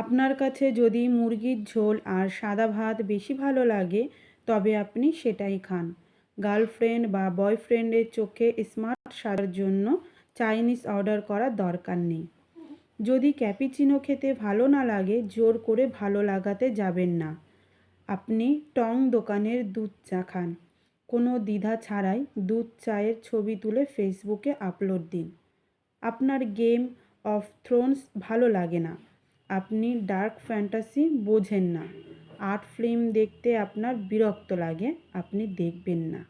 আপনার কাছে যদি মুরগির ঝোল আর সাদা ভাত বেশি ভালো লাগে, তবে আপনি সেটাই খান। গার্লফ্রেন্ড বা বয়ফ্রেন্ডের চোখে স্মার্ট সাজার জন্য চাইনিজ অর্ডার করার দরকার নেই। যদি ক্যাপিচিনো খেতে ভালো না লাগে, জোর করে ভালো লাগাতে যাবেন না। আপনি টং দোকানের দুধ চা খান। কোনো দ্বিধা ছাড়াই দুধ চায়ের ছবি তুলে ফেসবুকে আপলোড দিন। আপনার গেম অফ থ্রোনস ভালো লাগে না। আপনি ডার্ক ফ্যান্টাসি বোঝেন না। আর্ট ফিল্ম দেখতে আপনার বিরক্ত লাগে, আপনি দেখবেন না।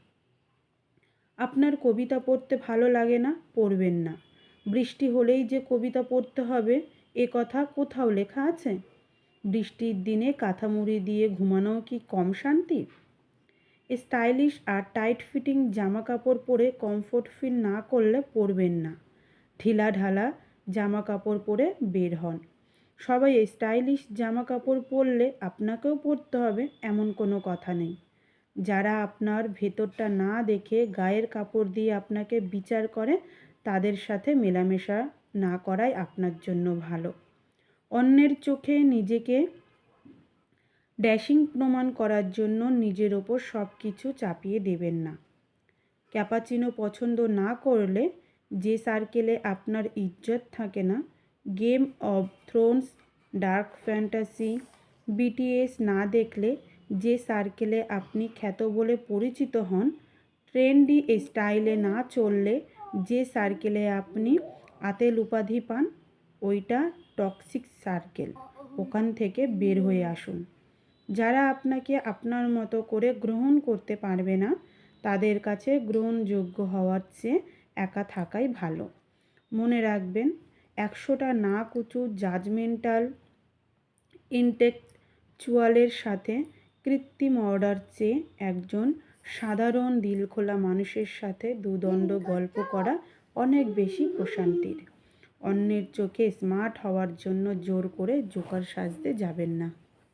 আপনার কবিতা পড়তে ভালো লাগে না, পড়বেন না। বৃষ্টি হলেই যে কবিতা পড়তে হবে, এ কথা কোথাও লেখা আছে? বৃষ্টির দিনে কাঁথামুড়ি দিয়ে ঘুমানোও কি কম শান্তি? স্টাইলিশ আর টাইট ফিটিং জামা কাপড় পরে কমফোর্ট ফিল না করলে পরবেন না। ঢিলা ঢালা জামা কাপড় পরে বের হন। সবাই স্টাইলিশ জামা কাপড় পরলে আপনাকেও পরতে হবে, এমন কোনো কথা নেই। যারা আপনার ভেতরটা না দেখে গায়ের কাপড় দিয়ে আপনাকে বিচার করে, তাদের সাথে মেলামেশা না করাই আপনার জন্য ভালো। অন্যের চোখে নিজেকে ড্যাশিং প্রমাণ করার জন্য নিজের ওপর সব কিছু চাপিয়ে দেবেন না। ক্যাপাচিনো পছন্দ না করলে যে সার্কেলে আপনার ইজ্জত থাকে না Game of Thrones dark fantasy BTS না দেখলে যে সার্কেলে আপনি খ্যাত বলে পরিচিত হন ট্রেন্ডি স্টাইলে না চললে যে সার্কেলে আপনি আতেল উপাধি পান, ওইটা টক্সিক সার্কেল ওখান থেকে বের হয়ে আসুন। যারা আপনাকে আপনার মতো করে গ্রহণ করতে পারবে না, তাদের কাছে গ্রহণযোগ্য হওয়ার চেয়ে একা থাকাই ভালো। মনে রাখবেন একশোটা না কুচু জাজমেন্টাল ইন্টেকচুয়ালের সাথে কৃত্রিম অর্ডার চেয়ে একজন সাধারণ দিলখোলা মানুষের সাথে দুদণ্ড গল্প করা অনেক বেশি প্রশান্তির। অন্যের চোখে স্মার্ট হওয়ার জন্য জোর করে জোকার সাজতে যাবেন না।